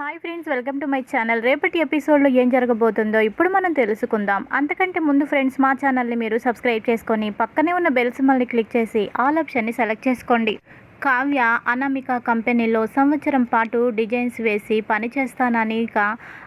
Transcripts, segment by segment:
Hi friends welcome to my channel. రేపటి ఎపిసోడ్లో ఏం జరగబోతుందో ఇప్పుడు మనం తెలుసుకుందాం. అంతకంటే ముందు ఫ్రెండ్స్ మా ఛానల్ని మీరు సబ్స్క్రైబ్ చేసుకొని పక్కనే ఉన్న బెల్ సింబల్ని క్లిక్ చేసి ఆల్ ఆప్షన్ని సెలెక్ట్ చేసుకోండి. కావ్య అనామిక కంపెనీలో సంవత్సరం పాటు డిజైన్స్ వేసి పనిచేస్తానని ఇక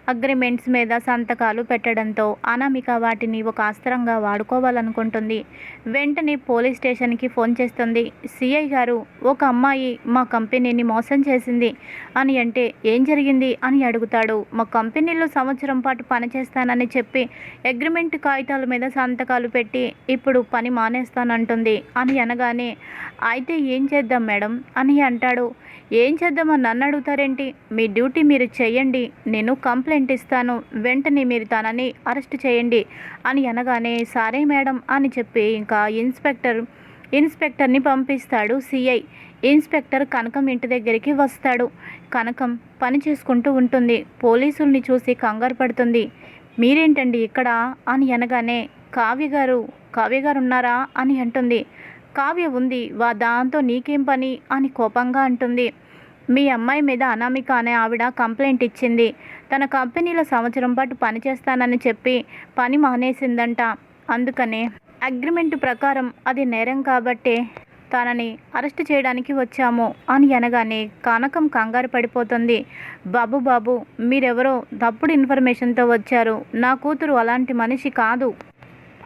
అగ్రిమెంట్స్ మీద సంతకాలు పెట్టడంతో అనామిక వాటిని ఒక అస్త్రంగా వాడుకోవాలనుకుంటుంది. వెంటనే పోలీస్ స్టేషన్కి ఫోన్ చేస్తుంది. సిఐ గారు ఒక అమ్మాయి మా కంపెనీని మోసం చేసింది. అని అంటే ఏం జరిగింది? అని అడుగుతాడు. మా కంపెనీలో సంవత్సరం పాటు పనిచేస్తానని చెప్పి అగ్రిమెంట్ కాగితాల మీద సంతకాలు పెట్టి ఇప్పుడు పని మానేస్తానంటుంది. అని అనగానే అయితే ఏం చేద్దాం మేడం? అని అంటాడు. ఏం చేద్దామని నన్ను అడుగుతారేంటి? మీ డ్యూటీ మీరు చేయండి నేను కంప్లైంట్ ఇస్తాను. వెంటనే మీరు తనని అరెస్ట్ చేయండి అని అనగానే సరే మేడం అని చెప్పి ఇంకా ఇన్స్పెక్టర్ ఇన్స్పెక్టర్ని పంపిస్తాడు సిఐ. ఇన్స్పెక్టర్ కనకం ఇంటి దగ్గరికి వస్తాడు. కనకం పని చేసుకుంటూ ఉంటుంది. పోలీసుల్ని చూసి కంగారు పడుతుంది. మీరేంటండి ఇక్కడ? అని అనగానే కావ్య గారు కావ్య గారు ఉన్నారా? అని అంటుంది. కావ్య ఉంది. వా దాంతో నీకేం పని? అని కోపంగా అంటుంది. మీ అమ్మాయి మీద అనామిక అనే ఆవిడ కంప్లైంట్ ఇచ్చింది. తన కంపెనీలో సంవత్సరం పాటు పనిచేస్తానని చెప్పి పని మానేసిందంట. అందుకనే అగ్రిమెంట్ ప్రకారం అది నేరం కాబట్టే తనని అరెస్ట్ చేయడానికి వచ్చాము అని అనగానే కనకం కంగారు పడిపోతుంది. బాబు బాబు మీరెవరో తప్పుడు ఇన్ఫర్మేషన్తో వచ్చారు. నా కూతురు అలాంటి మనిషి కాదు.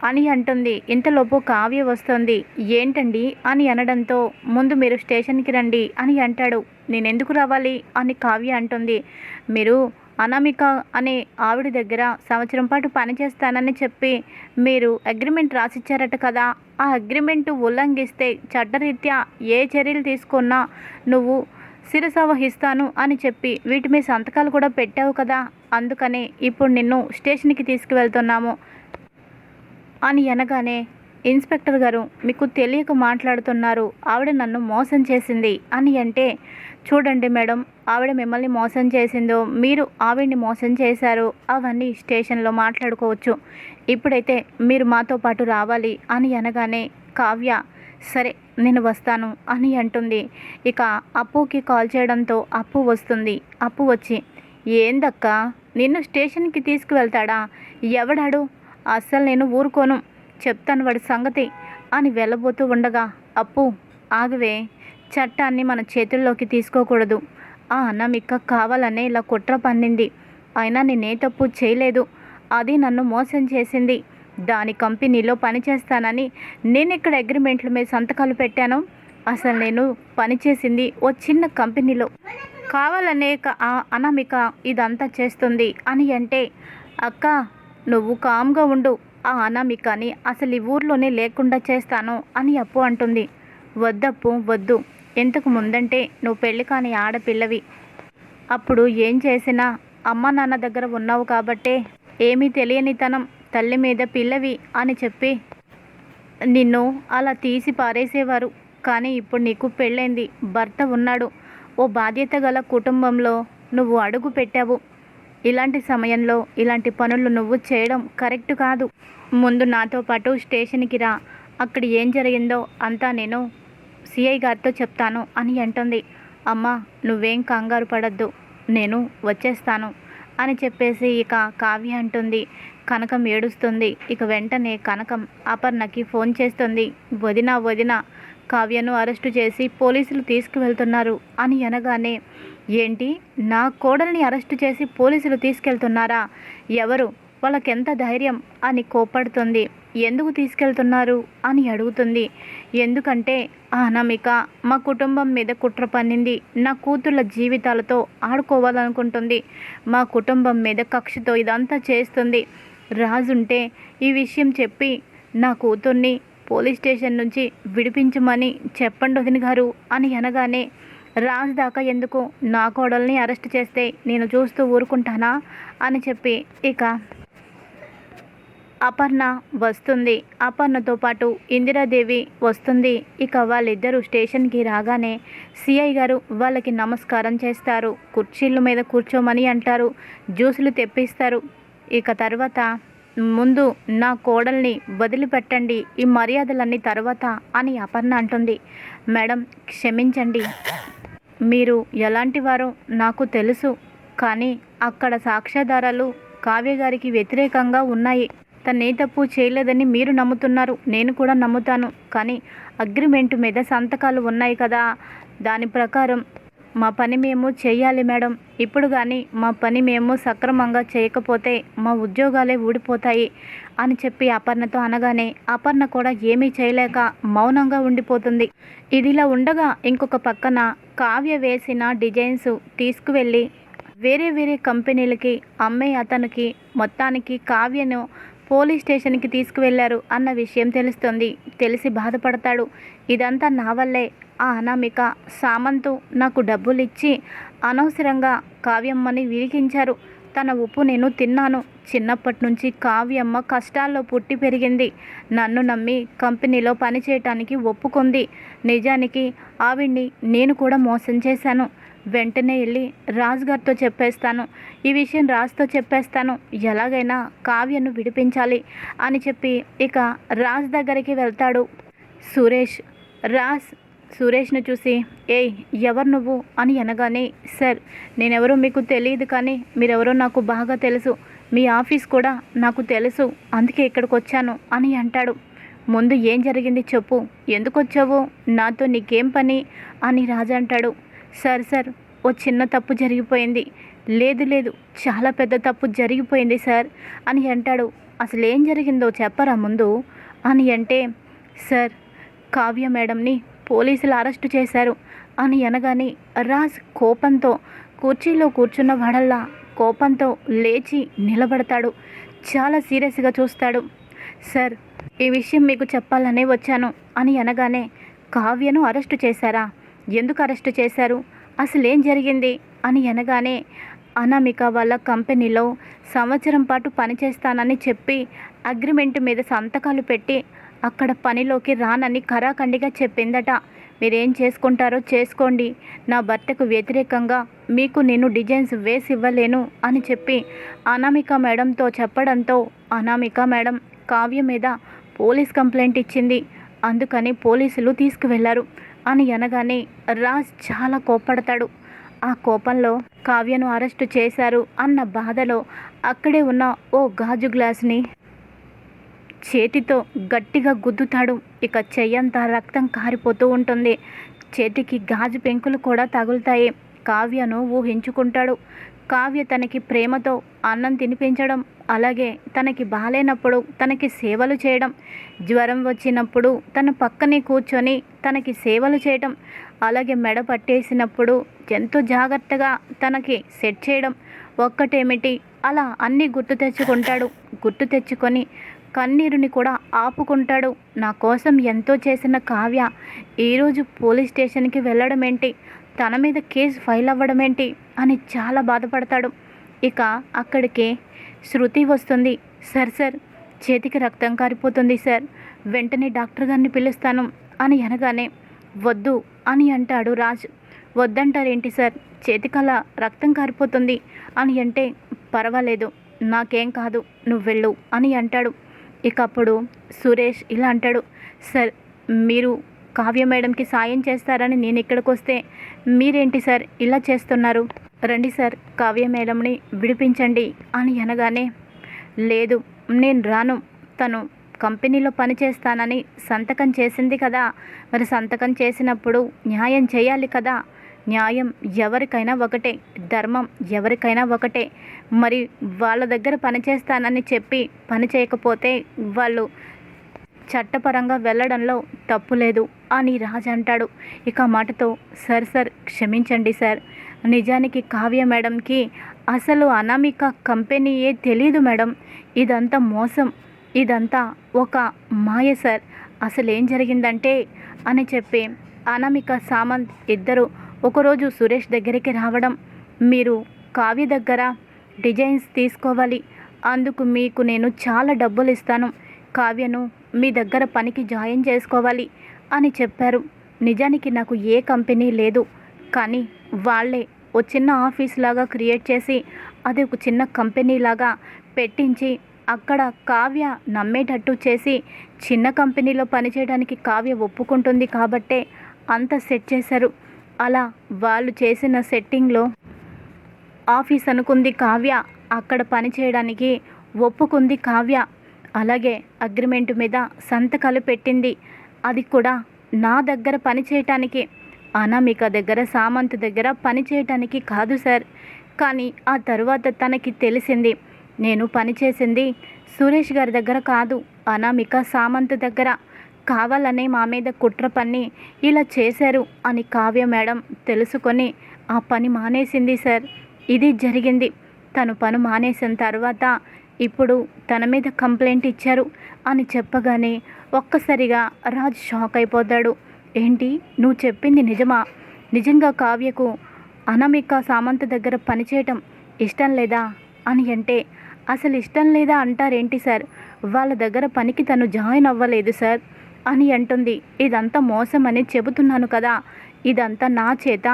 అని అంటుంది. ఇంతలోపు కావ్య వస్తుంది. ఏంటండి? అని అనడంతో ముందు మీరు స్టేషన్కి రండి అని అంటాడు. నేనెందుకు రావాలి? అని కావ్య అంటుంది. మీరు అనామిక అనే ఆవిడ దగ్గర సంవత్సరం పాటు పనిచేస్తానని చెప్పి మీరు అగ్రిమెంట్ రాసిచ్చారట కదా. ఆ అగ్రిమెంట్ ఉల్లంఘిస్తే చట్టరీత్యా ఏ చర్యలు తీసుకున్నా నువ్వు శిరస వహిస్తాను అని చెప్పి వీటి మీద సంతకాలు కూడా పెట్టావు కదా. అందుకనే ఇప్పుడు నిన్ను స్టేషన్కి తీసుకువెళ్తున్నాము. అని అనగానే ఇన్స్పెక్టర్ గారు మీకు తెలియక మాట్లాడుతున్నారు. ఆవిడ నన్ను మోసం చేసింది. అని అంటే చూడండి మేడం ఆవిడ మిమ్మల్ని మోసం చేసిందో మీరు ఆవిడ్ని మోసం చేశారు అవన్నీ స్టేషన్లో మాట్లాడుకోవచ్చు. ఇప్పుడైతే మీరు మాతో పాటు రావాలి. అని అనగానే కావ్య సరే నేను వస్తాను. అని అంటుంది. ఇక అప్పుకి కాల్ చేయడంతో అప్పు వస్తుంది. అప్పు వచ్చి ఏందక్క నిన్ను స్టేషన్కి తీసుకువెళ్తాడా? ఎవడాడు? అస్సలు నేను ఊరుకోను. చెప్తాను వాడి సంగతి అని వెళ్ళబోతూ ఉండగా అప్పు ఆగవే చట్టాన్ని మన చేతుల్లోకి తీసుకోకూడదు. ఆ అన్నమిక్క కావాలనే ఇలా కుట్ర పన్నింది. అయినా నేనే తప్పు చేయలేదు. అది నన్ను మోసం చేసింది. దాని కంపెనీలో పనిచేస్తానని నేను ఇక్కడ అగ్రిమెంట్ల మీద సంతకాలు పెట్టాను. అసలు నేను పనిచేసింది ఓ చిన్న కంపెనీలో కావాలనే క- ఆ అనామిక ఇదంతా చేస్తుంది అని అంటే అక్క నువ్వు కామ్గా ఉండు. ఆ అనామికని అసలు ఈ ఊర్లోనే లేకుండా చేస్తాను అని అప్పు అంటుంది. వద్దప్పు వద్దు. ఇంతకు ముందంటే నువ్వు పెళ్ళి కాని ఆడపిల్లవి. అప్పుడు ఏం చేసినా అమ్మ నాన్న దగ్గర ఉన్నావు కాబట్టే ఏమీ తెలియనితనం తల్లి మీద పిల్లవి అని చెప్పి నిన్ను అలా తీసి పారేసేవారు. కానీ ఇప్పుడు నీకు పెళ్ళైంది భర్త ఉన్నాడు. ఓ బాధ్యత గల కుటుంబంలో నువ్వు అడుగు పెట్టావు. ఇలాంటి సమయంలో ఇలాంటి పనులు నువ్వు చేయడం కరెక్ట్ కాదు. ముందు నాతో పాటు స్టేషన్కి రా. అక్కడ ఏం జరిగిందో అంతా నేను సిఐ గారితో చెప్తాను అని అంటుంది. అమ్మ నువ్వేం కంగారు పడద్దు. నేను వచ్చేస్తాను అని చెప్పేసి ఇక కావ్య అంటుంది. కనకం ఏడుస్తుంది. ఇక వెంటనే కనకం అపర్ణకి ఫోన్ చేస్తుంది. వదిన వదిన కావ్యను అరెస్టు చేసి పోలీసులు తీసుకువెళ్తున్నారు అని అనగానే ఏంటి? నా కోడల్ని అరెస్టు చేసి పోలీసులు తీసుకెళ్తున్నారా? ఎవరు? వాళ్ళకెంత ధైర్యం? అని కోపడుతుంది ఎందుకు తీసుకెళ్తున్నారు? అని అడుగుతుంది. ఎందుకంటే ఆ అనామిక మా కుటుంబం మీద కుట్ర పన్నింది. నా కూతుళ్ళ జీవితాలతో ఆడుకోవాలనుకుంటుంది. మా కుటుంబం మీద కక్షతో ఇదంతా చేస్తుంది. రాజుంటే ఈ విషయం చెప్పి నా కూతుర్ని పోలీస్ స్టేషన్ నుంచి విడిపించమని చెప్పండి వదిన గారు అని అనగానే రాజు దాకా ఎందుకు నా కోడల్ని అరెస్ట్ చేస్తే నేను చూస్తూ ఊరుకుంటానా అని చెప్పి ఇక అపర్ణ వస్తుంది. అపర్ణతో పాటు ఇందిరాదేవి వస్తుంది. ఇక వాళ్ళిద్దరూ స్టేషన్కి రాగానే సిఐ గారు వాళ్ళకి నమస్కారం చేస్తారు. కుర్చీల మీద కూర్చోమని అంటారు. జ్యూసులు తెప్పిస్తారు. ఇక తర్వాత ముందు నా కోడల్ని వదిలిపెట్టండి ఈ మర్యాదలన్నీ తర్వాత అని అపర్ణ అంటుంది. మేడం క్షమించండి. మీరు ఎలాంటి వారో నాకు తెలుసు కానీ అక్కడ సాక్ష్యాధారాలు కావ్య గారికి వ్యతిరేకంగా ఉన్నాయి. తను తప్పు చేయలేదని మీరు నమ్ముతున్నారు నేను కూడా నమ్ముతాను. కానీ అగ్రిమెంట్ మీద సంతకాలు ఉన్నాయి కదా దాని ప్రకారం మా పని మేము చేయాలి మేడం. ఇప్పుడు కానీ మా పని మేము సక్రమంగా చేయకపోతే మా ఉద్యోగాలే ఊడిపోతాయి అని చెప్పి అపర్ణతో అనగానే అపర్ణ కూడా ఏమీ చేయలేక మౌనంగా ఉండిపోతుంది. ఇదిలా ఉండగా ఇంకొక పక్కన కావ్య వేసిన డిజైన్స్ తీసుకువెళ్ళి వేరే వేరే కంపెనీలకి అమ్మే అతనికి మొత్తానికి కావ్యను పోలీస్ స్టేషన్కి తీసుకువెళ్ళారు అన్న విషయం తెలుస్తుంది. తెలిసి బాధపడతాడు. ఇదంతా నా వల్లే. ఆ అనామిక సామంతు నాకు డబ్బులు ఇచ్చి అనవసరంగా కావ్యమ్మని విరిగించారు. తన ఉప్పు నేను తిన్నాను. చిన్నప్పటి నుంచి కావ్యమ్మ కష్టాల్లో పుట్టి పెరిగింది. నన్ను నమ్మి కంపెనీలో పనిచేయటానికి ఒప్పుకుంది. నిజానికి ఆవిడ్ని నేను కూడా మోసం చేశాను. వెంటనే వెళ్ళి రాజుగారితో చెప్పేస్తాను. ఈ విషయం రాజుతో చెప్పేస్తాను. ఎలాగైనా కావ్యను విడిపించాలి అని చెప్పి ఇక రాజ్ దగ్గరికి వెళ్తాడు. సురేష్ రాజ్ సురేష్ను చూసి ఏయ్ ఎవరు నువ్వు? అని అనగానే సార్ నేనెవరో మీకు తెలియదు కానీ మీరెవరో నాకు బాగా తెలుసు. మీ ఆఫీస్ కూడా నాకు తెలుసు. అందుకే ఇక్కడికి వచ్చాను అని అంటాడు. ముందు ఏం జరిగింది చెప్పు. ఎందుకు వచ్చావు? నాతో నీకేం పని? అని రాజు అంటాడు. సార్ సార్ ఓ చిన్న తప్పు జరిగిపోయింది. లేదు లేదు చాలా పెద్ద తప్పు జరిగిపోయింది సార్ అని అంటాడు. అసలు ఏం జరిగిందో చెప్పరా ముందు? అని అంటే సార్ కావ్య మేడంని పోలీసులు అరెస్టు చేశారు అని అనగానే రాజ్ కోపంతో కుర్చీలో కూర్చున్న వాడల్లా కోపంతో లేచి నిలబడతాడు. చాలా సీరియస్గా చూస్తాడు. సార్ ఈ విషయం మీకు చెప్పాలనే వచ్చాను అని అనగానే కావ్యను అరెస్టు చేశారా? ఎందుకు అరెస్టు చేశారు? అసలేం జరిగింది? అని అనగానే అనామిక వాళ్ళ కంపెనీలో సంవత్సరం పాటు పనిచేస్తానని చెప్పి అగ్రిమెంట్ మీద సంతకాలు పెట్టి అక్కడ పనిలోకి రానని ఖరాఖండిగా చెప్పిందట. మీరేం చేసుకుంటారో చేసుకోండి. నా భర్తకు వ్యతిరేకంగా మీకు నేను డిజైన్స్ వేసి ఇవ్వలేను అని చెప్పి అనామిక మేడంతో చెప్పడంతో అనామిక మేడం కావ్య మీద పోలీస్ కంప్లైంట్ ఇచ్చింది. అందుకని పోలీసులు తీసుకువెళ్ళారు. అని అనగానే రాజ్ చాలా కోప్పడతాడు. ఆ కోపంలో కావ్యను అరెస్టు చేశారు అన్న బాధలో అక్కడే ఉన్న ఓ గాజు గ్లాస్ని చేతితో గట్టిగా గుద్దుతాడు. ఇక చెయ్యంతా రక్తం కారిపోతూ ఉంటుంది. చేతికి గాజు పెంకులు కూడా తగులుతాయి. కావ్యను ఊహించుకుంటాడు. కావ్య తనకి ప్రేమతో అన్నం తినిపించడం అలాగే తనకి బాగాలేనప్పుడు తనకి సేవలు చేయడం. జ్వరం వచ్చినప్పుడు తన పక్కనే కూర్చొని తనకి సేవలు చేయడం. అలాగే మెడ పట్టేసినప్పుడు ఎంతో జాగ్రత్తగా తనకి సెట్ చేయడం. ఒక్కటేమిటి? అలా అన్నీ గుర్తు తెచ్చుకుంటాడు. గుర్తు తెచ్చుకొని కన్నీరుని కూడా ఆపుకుంటాడు. నా కోసం ఎంతో చేసిన కావ్య ఈరోజు పోలీస్ స్టేషన్కి వెళ్ళడం ఏంటి తన మీద కేసు ఫైల్ అవ్వడం ఏంటి అని చాలా బాధపడతాడు. ఇక అక్కడికి శృతి వస్తుంది. సార్ సార్ చేతికి రక్తం కారిపోతుంది సార్. వెంటనే డాక్టర్ గారిని పిలుస్తాను అని అనగానే వద్దు అని అంటాడు రాజ్. వద్దంటారేంటి సార్? చేతికల రక్తం కారిపోతుంది అని అంటే పర్వాలేదు నాకేం కాదు నువ్వు వెళ్ళు అని అంటాడు. ఇక అప్పుడు సురేష్ ఇలా అంటాడు సార్ మీరు కావ్య మేడంకి సాయం చేస్తారని నేను ఇక్కడికి వస్తే మీరేంటి సార్ ఇలా చేస్తున్నారు? రండి సార్ కావ్య మేడంని విడిపించండి అని అనగానే లేదు నేను రాను. తను కంపెనీలో పనిచేస్తానని సంతకం చేసింది కదా. మరి సంతకం చేసినప్పుడు న్యాయం చేయాలి కదా. న్యాయం ఎవరికైనా ఒకటే ధర్మం ఎవరికైనా ఒకటే. మరి వాళ్ళ దగ్గర పనిచేస్తానని చెప్పి పని చేయకపోతే వాళ్ళు చట్టపరంగా వెళ్ళడంలో తప్పు లేదు అని రాజు అంటాడు. ఇక మాటతో సార్ సార్ క్షమించండి సార్. నిజానికి కావ్య మేడంకి అసలు అనామిక కంపెనీయే తెలీదు మేడం. ఇదంతా మోసం. ఇదంతా ఒక మాయ సార్. అసలు ఏం జరిగిందంటే అని చెప్పి అనామిక సామంత్ ఇద్దరు ఒకరోజు సురేష్ దగ్గరికి రావడం. మీరు కావ్య దగ్గర డిజైన్స్ తీసుకోవాలి. అందుకు మీకు నేను చాలా డబ్బులు ఇస్తాను. కావ్యను మీ దగ్గర పనికి జాయిన్ చేసుకోవాలి అని చెప్పారు. నిజానికి నాకు ఏ కంపెనీ లేదు. కానీ వాళ్ళే ఓ చిన్న ఆఫీస్ లాగా క్రియేట్ చేసి అది ఒక చిన్న కంపెనీ లాగా పెట్టించి అక్కడ కావ్య నమ్మేటట్టు చేసి చిన్న కంపెనీలో పనిచేయడానికి కావ్య ఒప్పుకుంటుంది కాబట్టే అంత సెట్ చేశారు. అలా వాళ్ళు చేసిన సెట్టింగ్లో ఆఫీస్ అనుకుంది కావ్య అక్కడ పని చేయడానికి ఒప్పుకుంది కావ్య. అలాగే అగ్రిమెంట్ మీద సంతకాలు పెట్టింది. అది కూడా నా దగ్గర పని చేయటానికి అనామిక దగ్గర సామంత్ దగ్గర పని చేయటానికి కాదు సార్. కానీ ఆ తరువాత తనకి తెలిసింది నేను పనిచేసింది సురేష్ గారి దగ్గర కాదు అనామిక సామంత్ దగ్గర. కావాలనే మా మీద కుట్ర పన్ని ఇలా చేశారు అని కావ్య మేడం తెలుసుకొని ఆ పని మానేసింది సార్. ఇది జరిగింది. తను పని మానేసిన తర్వాత ఇప్పుడు తన మీద కంప్లైంట్ ఇచ్చారు అని చెప్పగానే ఒక్కసారిగా రాజ్ షాక్ అయిపోతాడు. ఏంటి? నువ్వు చెప్పింది నిజమా? నిజంగా కావ్యకు అనామిక సామంత దగ్గర పనిచేయటం ఇష్టం లేదా అని అంటే అసలు ఇష్టం లేదా అంటారేంటి సార్? వాళ్ళ దగ్గర పనికి తను జాయిన్ అవ్వలేదు సార్ అని అంటుంది. ఇదంతా మోసం అని చెబుతున్నాను కదా. ఇదంతా నా చేత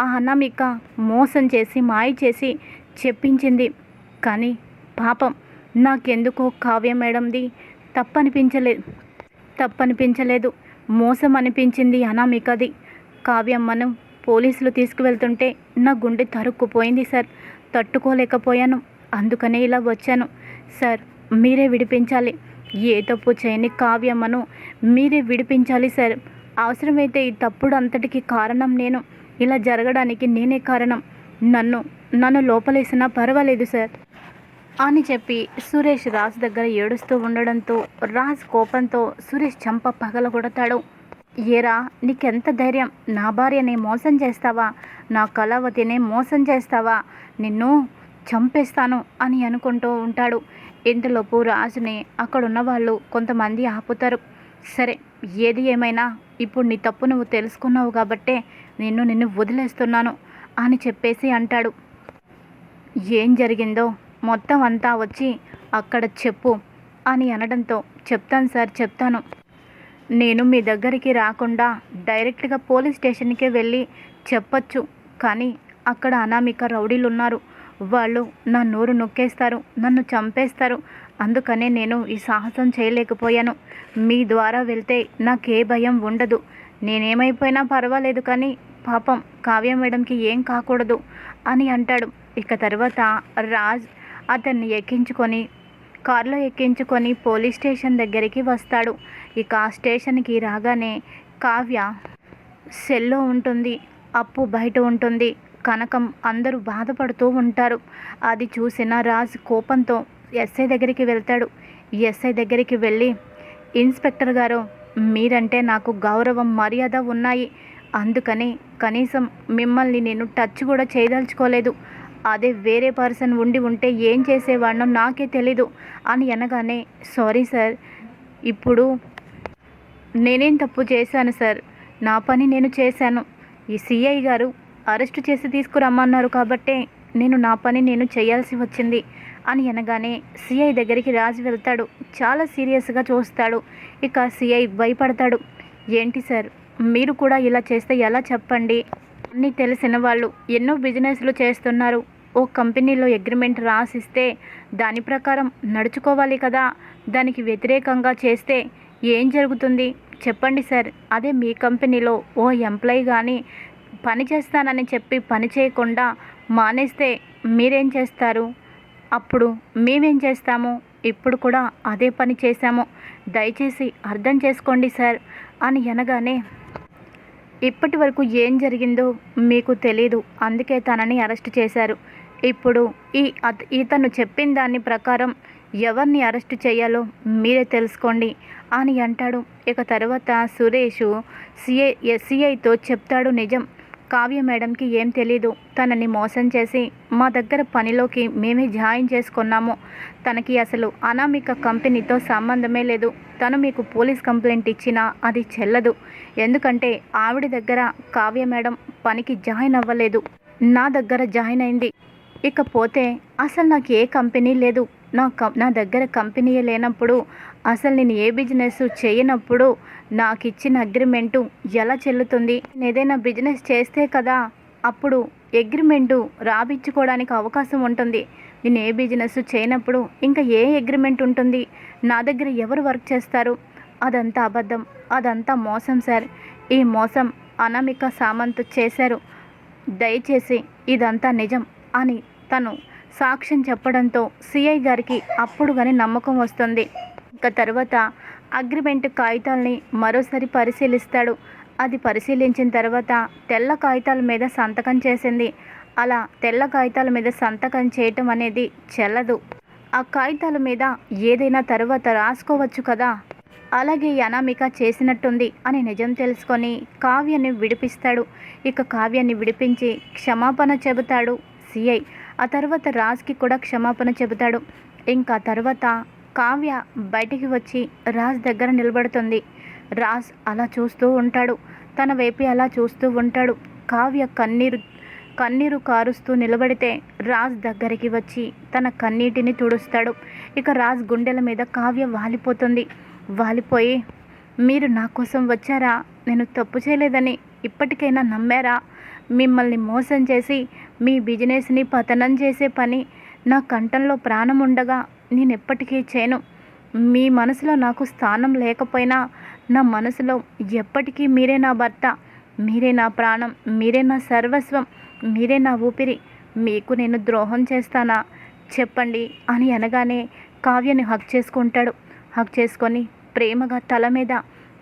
ఆ అనామిక మోసం చేసి మాయ చేసి చెప్పించింది. కానీ పాపం నాకెందుకో కావ్య మేడంది తప్పనిపించలేదు తప్పనిపించలేదు. మోసం అనిపించింది అనామికది. కావ్యమ్మను పోలీసులు తీసుకువెళ్తుంటే నా గుండె తరుక్కుపోయింది సార్. తట్టుకోలేకపోయాను. అందుకనే ఇలా వచ్చాను. సార్ మీరే విడిపించాలి. ఏ తప్పు చేయని కావ్యమ్మను మీరే విడిపించాలి సార్. అవసరమైతే ఈ తప్పుడు అంతటికి కారణం నేను. ఇలా జరగడానికి నేనే కారణం. నన్ను నన్ను లోపలేసినా పర్వాలేదు సార్. అని చెప్పి సురేష్ రాజు దగ్గర ఏడుస్తూ ఉండడంతో రాజ్ కోపంతో సురేష్ చంప పగలగొడతాడు. ఏరా నీకెంత ధైర్యం? నా భార్యని మోసం చేస్తావా? నా కళావతిని మోసం చేస్తావా? నిన్ను చంపేస్తాను అని అనుకుంటూ ఉంటాడు. ఇంతలోపు రాజుని అక్కడున్న వాళ్ళు కొంతమంది ఆపుతారు. సరే ఏది ఏమైనా ఇప్పుడు నీ తప్పు నువ్వు తెలుసుకున్నావు కాబట్టే నిన్ను నిన్ను వదిలేస్తున్నాను అని చెప్పేసి అంటాడు. ఏం జరిగిందో మొత్తం అంతా వచ్చి అక్కడ చెప్పు అని అనడంతో చెప్తాను సార్ చెప్తాను. నేను మీ దగ్గరికి రాకుండా డైరెక్ట్గా పోలీస్ స్టేషన్కే వెళ్ళి చెప్పొచ్చు. కానీ అక్కడ అనామిక రౌడీలు ఉన్నారు వాళ్ళు నా నోరు నొక్కేస్తారు నన్ను చంపేస్తారు. అందుకనే నేను ఈ సాహసం చేయలేకపోయాను. మీ ద్వారా వెళ్తే నాకే భయం ఉండదు. నేనేమైపోయినా పర్వాలేదు కానీ పాపం కావ్య మేడంకి ఏం కాకూడదు అని అంటాడు. ఇక తర్వాత రాజ్ అతన్ని ఎక్కించుకొని కారులో ఎక్కించుకొని పోలీస్ స్టేషన్ దగ్గరికి వస్తాడు. ఇక ఆ స్టేషన్కి రాగానే కావ్య సెల్లో ఉంటుంది అప్పు బయట ఉంటుంది. కనకం అందరూ బాధపడుతూ ఉంటారు. అది చూసిన రాజ్ కోపంతో ఎస్ఐ దగ్గరికి వెళ్తాడు. ఎస్ఐ దగ్గరికి వెళ్ళి ఇన్స్పెక్టర్ గారు మీరంటే నాకు గౌరవం మర్యాద ఉన్నాయి. అందుకని కనీసం మిమ్మల్ని నేను టచ్ కూడా చేయదలుచుకోలేదు. అదే వేరే పర్సన్ ఉండి ఉంటే ఏం చేసేవాడినో నాకే తెలీదు అని అనగానే సారీ సార్ ఇప్పుడు నేనేం తప్పు చేశాను సార్? నా పని నేను చేశాను. ఈ సిఐ గారు అరెస్ట్ చేసి తీసుకురమ్మన్నారు కాబట్టే నేను నా పని నేను చేయాల్సి వచ్చింది అని అనగానే సిఐ దగ్గరికి రాజు వెళ్తాడు. చాలా సీరియస్గా చూస్తాడు. ఇక సిఐ భయపడతాడు. ఏంటి సార్ మీరు కూడా ఇలా చేస్తే ఎలా చెప్పండి? అన్నీ తెలిసిన వాళ్ళు ఎన్నో బిజినెస్లు చేస్తున్నారు. ఓ కంపెనీలో అగ్రిమెంట్ రాసిస్తే దాని ప్రకారం నడుచుకోవాలి కదా దానికి వ్యతిరేకంగా చేస్తే ఏం జరుగుతుంది? చెప్పండి సార్. అదే మీ కంపెనీలో ఓ ఎంప్లాయీ కానీ పని చేస్తానని చెప్పి పని చేయకుండా మానేస్తే మీరేం చేస్తారు? అప్పుడు మేమేం చేస్తాము? ఇప్పుడు కూడా అదే పని చేశాము. దయచేసి అర్థం చేసుకోండి సార్ అని అనగానే ఇప్పటి వరకు ఏం జరిగిందో మీకు తెలీదు. అందుకే తనని అరెస్ట్ చేశారు. ఇప్పుడు ఈ అత- ఇతను చెప్పిన దాని ప్రకారం ఎవరిని అరెస్ట్ చేయాలో మీరే తెలుసుకోండి అని అంటాడు. ఇక తర్వాత సురేష్ సిఐ సిఐతో చెప్తాడు నిజం. కావ్య మేడంకి ఏం తెలీదు. తనని మోసం చేసి మా దగ్గర పనిలోకి మేమే జాయిన్ చేసుకున్నాము. తనకి అసలు అనామిక కంపెనీతో సంబంధమే లేదు. తను మీకు పోలీస్ కంప్లైంట్ ఇచ్చినా అది చెల్లదు. ఎందుకంటే ఆవిడ దగ్గర కావ్య మేడం పనికి జాయిన్ అవ్వలేదు. నా దగ్గర జాయిన్ అయింది. ఇకపోతే అసలు నాకు ఏ కంపెనీ లేదు. నా కం నా దగ్గర కంపెనీయే లేనప్పుడు అసలు నేను ఏ బిజినెస్ చేయనప్పుడు నాకు ఇచ్చిన అగ్రిమెంటు ఎలా చెల్లుతుంది? నేను ఏదైనా బిజినెస్ చేస్తే కదా అప్పుడు అగ్రిమెంటు రాబిచ్చుకోవడానికి అవకాశం ఉంటుంది. నేను ఏ బిజినెస్ చేయనప్పుడు ఇంకా ఏ అగ్రిమెంట్ ఉంటుంది? నా దగ్గర ఎవరు వర్క్ చేస్తారు? అదంతా అబద్ధం. అదంతా మోసం సార్. ఈ మోసం అనామిక సామంత్ చేశారు. దయచేసి ఇదంతా నిజం అని తను సాక్ష్యం చెప్పడంతో సిఐ గారికి అప్పుడు కానీ నమ్మకం వస్తుంది. ఇక తర్వాత అగ్రిమెంట్ కాగితాల్ని మరోసారి పరిశీలిస్తాడు. అది పరిశీలించిన తర్వాత తెల్ల కాగితాల మీద సంతకం చేసింది. అలా తెల్ల కాగితాల మీద సంతకం చేయటం అనేది చెల్లదు. ఆ కాగితాల మీద ఏదైనా తర్వాత రాసుకోవచ్చు కదా? అలాగే అనామిక చేసినట్టుంది అని నిజం తెలుసుకొని కావ్యాన్ని విడిపిస్తాడు. ఇక కావ్యాన్ని విడిపించి క్షమాపణ చెబుతాడు సిఐ. ఆ తర్వాత రాజ్కి కూడా క్షమాపణ చెబుతాడు. ఇంకా తర్వాత కావ్య బయటికి వచ్చి రాజ్ దగ్గర నిలబడుతుంది. రాజ్ అలా చూస్తూ ఉంటాడు. తన వైపు అలా చూస్తూ ఉంటాడు. కావ్య కన్నీరు కన్నీరు కారుస్తూ నిలబడితే రాజ్ దగ్గరికి వచ్చి తన కన్నీటిని తుడుస్తాడు. ఇక రాజ్ గుండెల మీద కావ్య వాలిపోతుంది. వాలిపోయి మీరు నా కోసం వచ్చారా? నేను తప్పు చేయలేదని ఇప్పటికైనా నమ్మారా? మిమ్మల్ని మోసం చేసి మీ బిజినెస్ని పతనం చేసే పని నా కంఠంలో ప్రాణం ఉండగా నేను ఎప్పటికీ చేయను. మీ మనసులో నాకు స్థానం లేకపోయినా నా మనసులో ఎప్పటికీ మీరే నా భర్త మీరే నా ప్రాణం మీరే నా సర్వస్వం మీరే నా ఊపిరి. మీకు నేను ద్రోహం చేస్తానా? చెప్పండి అని అనగానే కావ్యని హక్ చేసుకుంటాడు. హక్ చేసుకొని ప్రేమగా తల మీద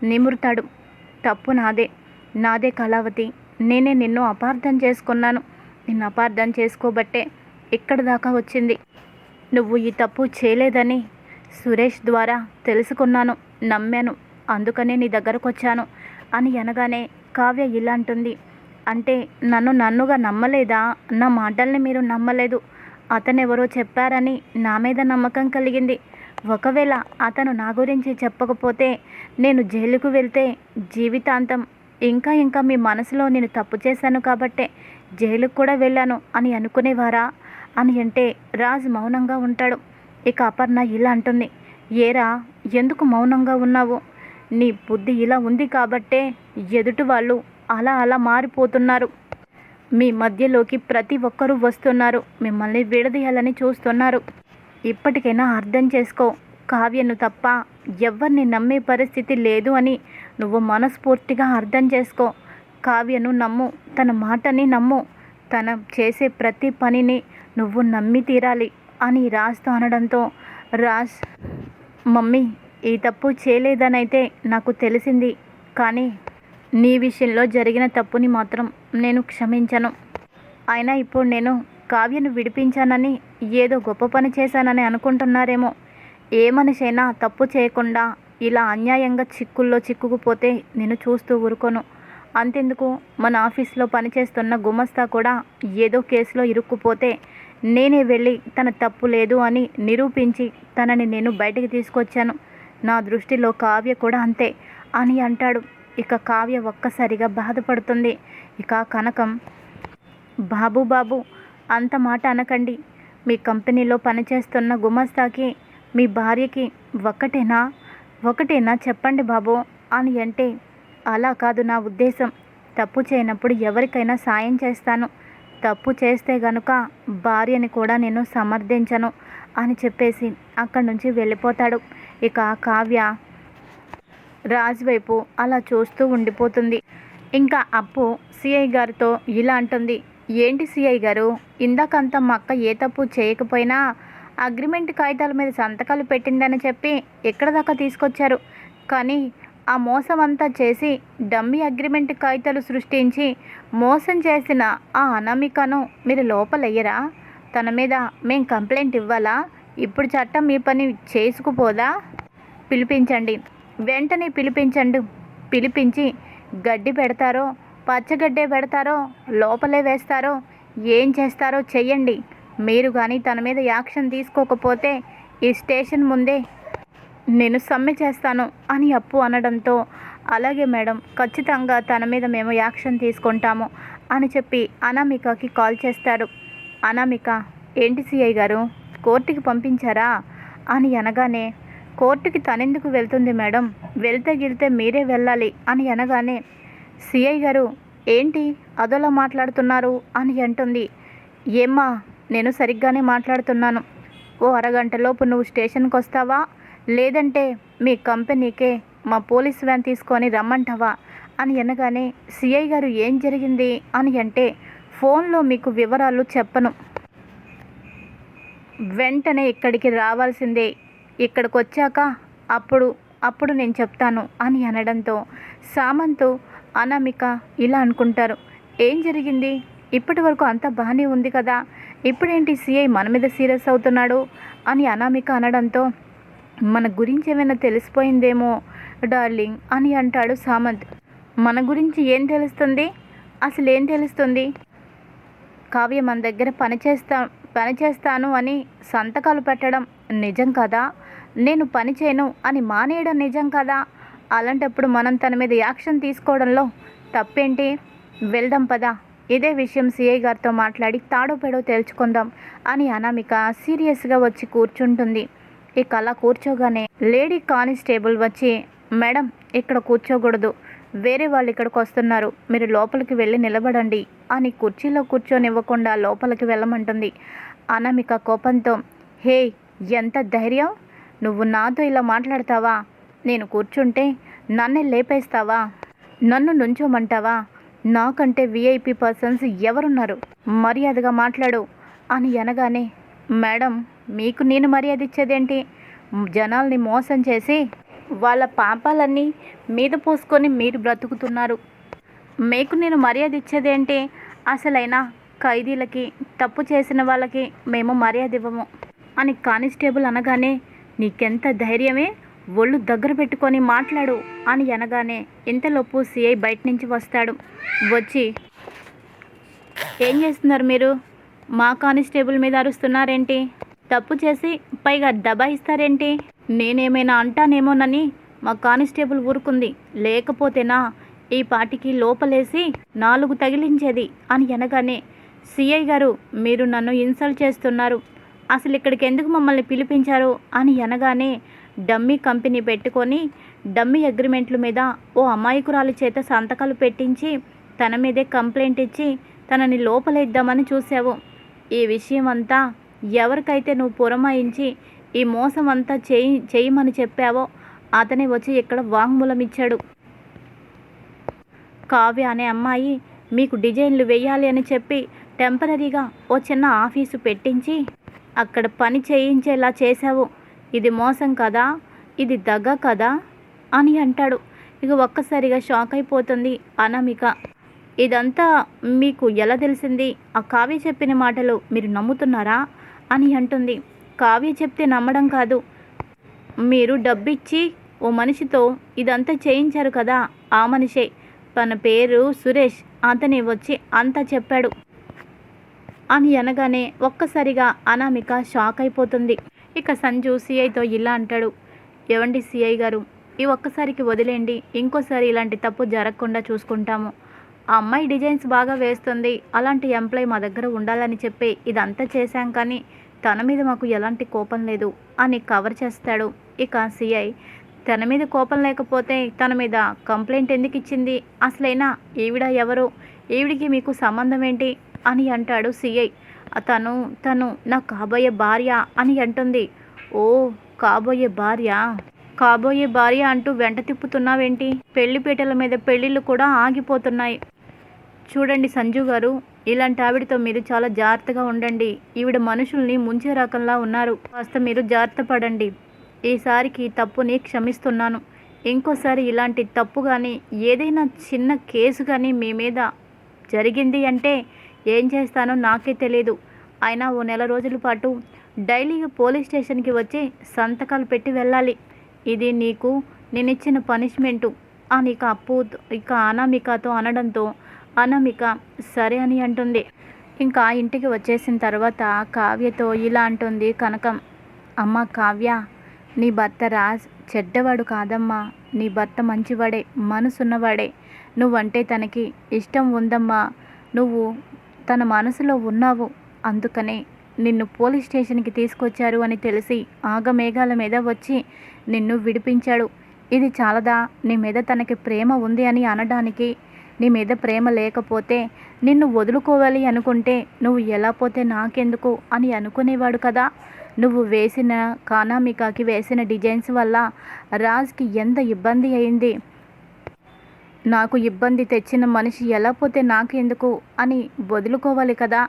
నిమురుతాడు. తప్పు నాదే. నాదే కళావతి. నేనే నిన్ను అపార్థం చేసుకున్నాను. నిన్ను అపార్థం చేసుకోబట్టే ఇక్కడ దాకా వచ్చింది? నువ్వు ఈ తప్పు చేయలేదని సురేష్ ద్వారా తెలుసుకున్నాను నమ్మాను. అందుకనే నీ దగ్గరకు వచ్చాను అని అనగానే కావ్య ఇలా అంటుంది. అంటే నన్ను నన్నుగా నమ్మలేదా? నా మాటల్ని మీరు నమ్మలేదు. అతనెవరో చెప్పారని నా మీద నమ్మకం కలిగింది. ఒకవేళ అతను నా గురించి చెప్పకపోతే నేను జైలుకు వెళ్తే జీవితాంతం ఇంకా ఇంకా మీ మనసులో నేను తప్పు చేశాను కాబట్టే జైలుకు కూడా వెళ్ళాను అని అనుకునేవారా? అని అంటే రాజు మౌనంగా ఉంటాడు. ఇక అపర్ణ ఇలా అంటుంది. ఏరా ఎందుకు మౌనంగా ఉన్నావు? నీ బుద్ధి ఇలా ఉంది కాబట్టే ఎదుటి వాళ్ళు అలా అలా మారిపోతున్నారు. మీ మధ్యలోకి ప్రతి ఒక్కరూ వస్తున్నారు. మిమ్మల్ని విడదీయాలని చూస్తున్నారు. ఇప్పటికైనా అర్థం చేసుకో. కావ్యను తప్ప ఎవరిని నమ్మే పరిస్థితి లేదు అని నువ్వు మనస్ఫూర్తిగా అర్థం చేసుకో. కావ్యను నమ్ము తన మాటని నమ్ము తన చేసే ప్రతి పనిని నువ్వు నమ్మి తీరాలి అని రాజ్తో అనడంతో రాజ్ మమ్మీ ఈ తప్పు చేయలేదనైతే నాకు తెలిసింది కానీ నీ విషయంలో జరిగిన తప్పుని మాత్రం నేను క్షమించను. అయినా ఇప్పుడు నేను కావ్యను విడిపించానని ఏదో గొప్ప పని చేశానని అనుకుంటున్నారేమో. ఏ మనిషైనా అయినా తప్పు చేయకుండా ఇలా అన్యాయంగా చిక్కుల్లో చిక్కుకుపోతే నేను చూస్తూ ఊరుకోను. అంతెందుకు? మన ఆఫీస్లో పనిచేస్తున్న గుమస్తా కూడా ఏదో కేసులో ఇరుక్కుపోతే నేనే వెళ్ళి తన తప్పు లేదు అని నిరూపించి తనని నేను బయటికి తీసుకొచ్చాను. నా దృష్టిలో కావ్య కూడా అంతే అని అంటాడు. ఇక కావ్య ఒక్కసారిగా బాధపడుతుంది. ఇక కనకం బాబు బాబు అంత మాట అనకండి. మీ కంపెనీలో పనిచేస్తున్న గుమస్తాకి మీ భార్యకి ఒక్కటేనా? ఒకటేనా చెప్పండి బాబు అని అంటే అలా కాదు నా ఉద్దేశం. తప్పు చేయనప్పుడు ఎవరికైనా సాయం చేస్తాను. తప్పు చేస్తే గనుక భార్యని కూడా నేను సమర్థించను అని చెప్పేసి అక్కడి నుంచి వెళ్ళిపోతాడు. ఇక కావ్య రాజు వైపు అలా చూస్తూ ఉండిపోతుంది. ఇంకా అప్పు సిఐ గారితో ఇలా అంటుంది. ఏంటి సిఐ గారు? ఇందాకంత మా అక్క ఏ తప్పు చేయకపోయినా అగ్రిమెంట్ కాగితాల మీద సంతకాలు పెట్టిందని చెప్పి ఎక్కడ దాకా తీసుకొచ్చారు? కానీ ఆ మోసం అంతా చేసి డమ్మీ అగ్రిమెంట్ కాగితాలు సృష్టించి మోసం చేసిన ఆ అనామికను మీరు లోపలయ్యరా? తన మీద మేం కంప్లైంట్ ఇవ్వాలా? ఇప్పుడు చట్టం మీ పని చేసుకుపోదా? పిలిపించండి. వెంటనే పిలిపించండి. పిలిపించి గడ్డి పెడతారో పచ్చగడ్డే పెడతారో లోపలే వేస్తారో ఏం చేస్తారో చెయ్యండి. మీరు కానీ తన మీద యాక్షన్ తీసుకోకపోతే ఈ స్టేషన్ ముందే నేను సమ్మె చేస్తాను అని అప్పు అనడంతో అలాగే మేడం ఖచ్చితంగా తన మీద మేము యాక్షన్ తీసుకుంటాము అని చెప్పి అనామికకి కాల్ చేస్తారు. అనామిక ఏంటి సిఐ గారు? కోర్టుకి పంపించారా? అని అనగానే కోర్టుకి తనెందుకు వెళ్తుంది మేడం? వెళ్తే గెలితే మీరే వెళ్ళాలి అని అనగానే సిఐ గారు ఏంటి? అదోలా మాట్లాడుతున్నారు? అని అంటుంది. ఏమ్మా నేను సరిగ్గానే మాట్లాడుతున్నాను. ఓ అరగంటలోపు నువ్వు స్టేషన్కి వస్తావా లేదంటే మీ కంపెనీకే మా పోలీస్ వ్యాన్ తీసుకొని రమ్మంటావా? అని అనగానే సిఐ గారు ఏం జరిగింది అని అంటే ఫోన్లో మీకు వివరాలు చెప్పను. వెంటనే ఇక్కడికి రావాల్సిందే. ఇక్కడికి వచ్చాక అప్పుడు అప్పుడు నేను చెప్తాను అని అనడంతో సామంతు అనామిక ఇలా అనుకుంటారు. ఏం జరిగింది? ఇప్పటి వరకు అంతా బాగానే ఉంది కదా. ఇప్పుడేంటి సిఐ మన మీద సీరియస్ అవుతున్నాడు? అని అనామిక అనడంతో మన గురించి ఏమైనా తెలిసిపోయిందేమో డార్లింగ్ అని అంటాడు సామంత్. మన గురించి ఏం తెలుస్తుంది? అసలు ఏం తెలుస్తుంది? కావ్య మన దగ్గర పని చేస్తా పని చేస్తాను అని సంతకాలు పెట్టడం నిజం కదా? నేను పని చేయను అని మానేయడం నిజం కదా? అలాంటప్పుడు మనం తన మీద యాక్షన్ తీసుకోవడంలో తప్పేంటి? వెళ్దాం పదా. ఇదే విషయం సిఐ గారితో మాట్లాడి తాడో పెడో తేల్చుకుందాం అని అనామిక సీరియస్గా వచ్చి కూర్చుంటుంది. ఇక అలా కూర్చోగానే లేడీ కానిస్టేబుల్ వచ్చి మేడం ఇక్కడ కూర్చోకూడదు. వేరే వాళ్ళు ఇక్కడికి వస్తున్నారు. మీరు లోపలికి వెళ్ళి నిలబడండి అని కుర్చీలో కూర్చొనివ్వకుండా లోపలికి వెళ్ళమంటుంది. అనామిక కోపంతో హే ఎంత ధైర్యం! నువ్వు నాతో ఇలా మాట్లాడతావా? నేను కూర్చుంటే నన్నే లేపేస్తావా? నన్ను నుంచోమంటావా? నాకంటే విఐపి పర్సన్స్ ఎవరున్నారు? మర్యాదగా మాట్లాడు అని అనగానే మేడం మీకు నేను మర్యాద ఇచ్చేదేంటి? జనాల్ని మోసం చేసి వాళ్ళ పాపాలన్నీ మీద పోసుకొని మీరు బ్రతుకుతున్నారు. మీకు నేను మర్యాద ఇచ్చేదేంటి? అసలైన ఖైదీలకి తప్పు చేసిన వాళ్ళకి మేము మర్యాద ఇవ్వము. అని కానిస్టేబుల్ అనగానే నీకెంత ధైర్యమే? ఒళ్ళు దగ్గర పెట్టుకొని మాట్లాడు అని అనగానే ఇంతలోపు సిఐ బయట నుంచి వస్తాడు. వచ్చి ఏం చేస్తున్నారు మీరు? మా కానిస్టేబుల్ మీద అరుస్తున్నారేంటి? తప్పు చేసి పైగా దబాయిస్తారేంటి? నేనేమైనా అంటానేమోనని మా కానిస్టేబుల్ ఊరుకుంది. లేకపోతేనా ఈ పాటికి లోపలేసి నాలుగు తగిలించేది అని అనగానే సిఐ గారు మీరు నన్ను ఇన్సల్ట్ చేస్తున్నారు. అసలు ఇక్కడికి ఎందుకు మమ్మల్ని పిలిపించారు అని అనగానే డమ్మీ కంపెనీ పెట్టుకొని డమ్మీ అగ్రిమెంట్ల మీద ఓ అమాయకురాలి చేత సంతకాలు పెట్టించి తన మీదే కంప్లైంట్ ఇచ్చి తనని లోపలేద్దామని చూసావు ఈ విషయం అంతా ఎవరికైతే నువ్వు పురమాయించి ఈ మోసం అంతా చేయి చేయమని చెప్పావో అతనే వచ్చి ఇక్కడ వాంగ్మూలం ఇచ్చాడు. కావ్య అనే అమ్మాయి మీకు డిజైన్లు వేయాలి అని చెప్పి టెంపరీగా ఓ చిన్న ఆఫీసు పెట్టించి అక్కడ పని చేయించేలా చేశావు. ఇది మోసం కదా ఇది దగ్గ కదా అని అంటాడు. ఇక ఒక్కసారిగా షాక్ అయిపోతుంది అనామిక. ఇదంతా మీకు ఎలా తెలిసింది? ఆ కావ్య చెప్పిన మాటలు మీరు నమ్ముతున్నారా? అని అంటుంది. కావ్య చెప్తే నమ్మడం కాదు. మీరు డబ్బిచ్చి ఓ మనిషితో ఇదంతా చేయించారు కదా ఆ మనిషే. తన పేరు సురేష్ అతని వచ్చి అంతా చెప్పాడు. అని అనగానే ఒక్కసారిగా అనామిక షాక్ అయిపోతుంది. ఇక సంజు సిఐతో ఇలా అంటాడు. ఎవండి సిఐ గారు ఈ ఒక్కసారికి వదిలేండి ఇంకోసారి ఇలాంటి తప్పు జరగకుండా చూసుకుంటాము. ఆ అమ్మాయి డిజైన్స్ బాగా వేస్తుంది. అలాంటి ఎంప్లాయ్ మా దగ్గర ఉండాలని చెప్పి ఇదంతా చేశాం కానీ తన మీద మాకు ఎలాంటి కోపం లేదు అని కవర్ చేస్తాడు. ఇక సిఐ తన మీద కోపం లేకపోతే తన మీద కంప్లైంట్ ఎందుకు ఇచ్చింది? అసలైనా ఈవిడ ఎవరు? ఈవిడికి మీకు సంబంధం ఏంటి? అని అంటాడు సిఐ. తను తను నా కాబోయే భార్య అని అంటుంది. ఓ కాబోయే భార్య? కాబోయే భార్య అంటూ వెంట తిప్పుతున్నావేంటి? పెళ్ళిపీటల మీద పెళ్ళిళ్ళు కూడా ఆగిపోతున్నాయి. చూడండి సంజు గారు. ఇలాంటి ఆవిడతో మీరు చాలా జాగ్రత్తగా ఉండండి. ఈవిడ మనుషుల్ని ముంచే రకంలా ఉన్నారు. కాస్త మీరు జాగ్రత్త పడండి. ఈసారికి తప్పుని క్షమిస్తున్నాను. ఇంకోసారి ఇలాంటి తప్పు కానీ ఏదైనా చిన్న కేసు కానీ మీ మీద జరిగింది అంటే ఏం చేస్తానో నాకే తెలియదు అయినా ఓ నెల రోజుల పాటు డైలీగా పోలీస్ స్టేషన్కి వచ్చి సంతకాలు పెట్టి వెళ్ళాలి. ఇది నీకు నేను ఇచ్చిన పనిష్మెంటు అని ఇక అప్పు ఇక అనామికతో అనడంతో అనామిక సరే అని అంటుంది. ఇంకా ఇంటికి వచ్చేసిన తర్వాత కావ్యతో ఇలా అంటుంది కనకం అమ్మ కావ్య నీ భర్త రాజ్ చెడ్డవాడు కాదమ్మా. నీ భర్త మంచివాడే మనసున్నవాడే. నువ్వంటే తనకి ఇష్టం ఉందమ్మా. నువ్వు తన మనసులో ఉన్నావు. అందుకనే నిన్ను పోలీస్ స్టేషన్కి తీసుకొచ్చారు అని తెలిసి ఆగమేఘాల మీద వచ్చి నిన్ను విడిపించాడు. ఇది చాలదా? నీ మీద తనకి ప్రేమ ఉంది అని అనడానికి నీ మీద ప్రేమ లేకపోతే నిన్ను వదులుకోవాలి అనుకుంటే నువ్వు ఎలా పోతే నాకెందుకు అని అనుకునేవాడు కదా. నువ్వు వేసిన కానామికాకి వేసిన డిజైన్స్ వల్ల రాజ్కి ఎంత ఇబ్బంది అయింది. నాకు ఇబ్బంది తెచ్చిన మనిషి ఎలా పోతే నాకెందుకు అని వదులుకోవాలి కదా.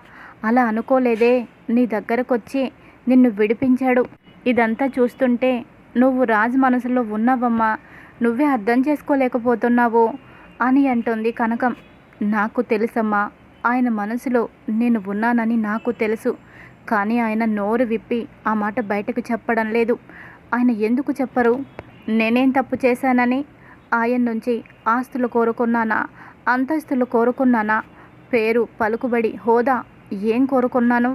అలా అనుకోలేదే నీ దగ్గరకు వచ్చి నిన్ను విడిపించాడు. ఇదంతా చూస్తుంటే నువ్వు రాజు మనసులో ఉన్నావమ్మా. నువ్వే అర్థం చేసుకోలేకపోతున్నావు. అని అంటుంది కనకం. నాకు తెలుసమ్మా ఆయన మనసులో నేను ఉన్నానని నాకు తెలుసు. కానీ ఆయన నోరు విప్పి ఆ మాట బయటకు చెప్పడం లేదు. ఆయన ఎందుకు చెప్పరు? నేనేం తప్పు చేశానని? ఆయన నుంచి ఆస్తులు కోరుకున్నానా? అంతస్తులు కోరుకున్నానా? పేరు పలుకుబడి హోదా ఏం కోరుకున్నాను?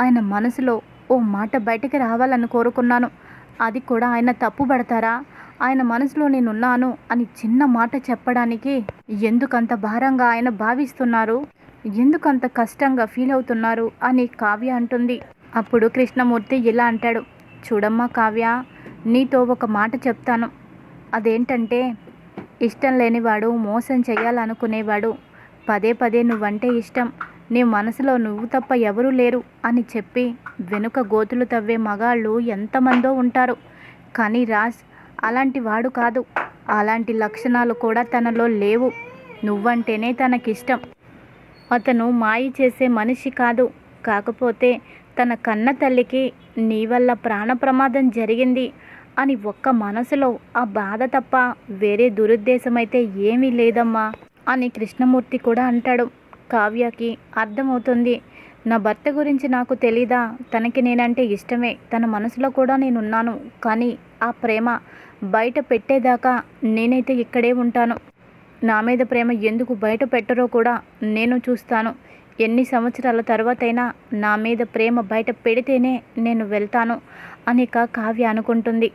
ఆయన మనసులో ఓ మాట బయటికి రావాలని కోరుకున్నాను. అది కూడా ఆయన తప్పు పడతారా ఆయన మనసులో నేనున్నాను అని చిన్న మాట చెప్పడానికి ఎందుకంత భారంగా ఆయన భావిస్తున్నారు? ఎందుకంత కష్టంగా ఫీల్ అవుతున్నారు? అని కావ్య అంటుంది. అప్పుడు కృష్ణమూర్తి ఇలా అంటాడు. చూడమ్మా కావ్య నీతో ఒక మాట చెప్తాను. అదేంటంటే ఇష్టం లేనివాడు మోసం చేయాలనుకునేవాడు. పదే పదే నువ్వంటే ఇష్టం. నీ మనసులో నువ్వు తప్ప ఎవరూ లేరు అని చెప్పి వెనుక గోతులు తవ్వే మగాళ్ళు ఎంతమందో ఉంటారు. కానీ రాజ్ అలాంటి వాడు కాదు. అలాంటి లక్షణాలు కూడా తనలో లేవు. నువ్వంటేనే తనకిష్టం. అతను మాయ చేసే మనిషి కాదు. కాకపోతే తన కన్న తల్లికి నీ వల్ల ప్రాణ ప్రమాదం జరిగింది అని ఒక్క మనసులో ఆ బాధ తప్ప వేరే దురుద్దేశమైతే ఏమీ లేదమ్మా అని కృష్ణమూర్తి కూడా అంటాడు. కావ్యకి అర్థమవుతుంది. నా భర్త గురించి నాకు తెలీదా? తనకి నేనంటే ఇష్టమే. తన మనసులో కూడా నేనున్నాను. కానీ ఆ ప్రేమ బయట పెట్టేదాకా నేనైతే ఇక్కడే ఉంటాను. నా మీద ప్రేమ ఎందుకు బయట పెట్టరో కూడా నేను చూస్తాను. ఎన్ని సంవత్సరాల తర్వాతైనా నా మీద ప్రేమ బయట పెడితేనే నేను వెళ్తాను అనేక కావ్య అనుకుంటుంది.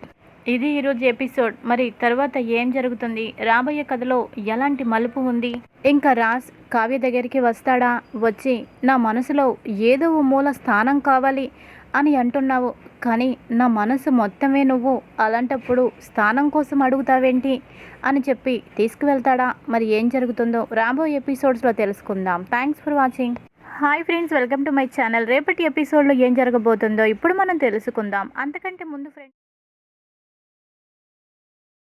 ఇది ఈరోజు ఎపిసోడ్. మరి తర్వాత ఏం జరుగుతుంది? రాబోయే కథలో ఎలాంటి మలుపు ఉంది? ఇంకా రాజ్ కావ్య దగ్గరికి వస్తాడా? వచ్చి నా మనసులో ఏదో ఓ మూల స్థానం కావాలి అని అంటున్నావు. కానీ నా మనసు మొత్తమే నువ్వు. అలాంటప్పుడు స్థానం కోసం అడుగుతావేంటి? అని చెప్పి తీసుకువెళ్తాడా? మరి ఏం జరుగుతుందో రాబోయే ఎపిసోడ్స్లో తెలుసుకుందాం. Thanks for watching hi friends welcome to my channel రేపటి ఎపిసోడ్లో ఏం జరగబోతుందో ఇప్పుడు మనం తెలుసుకుందాం. అంతకంటే ముందు ఫ్రెండ్స్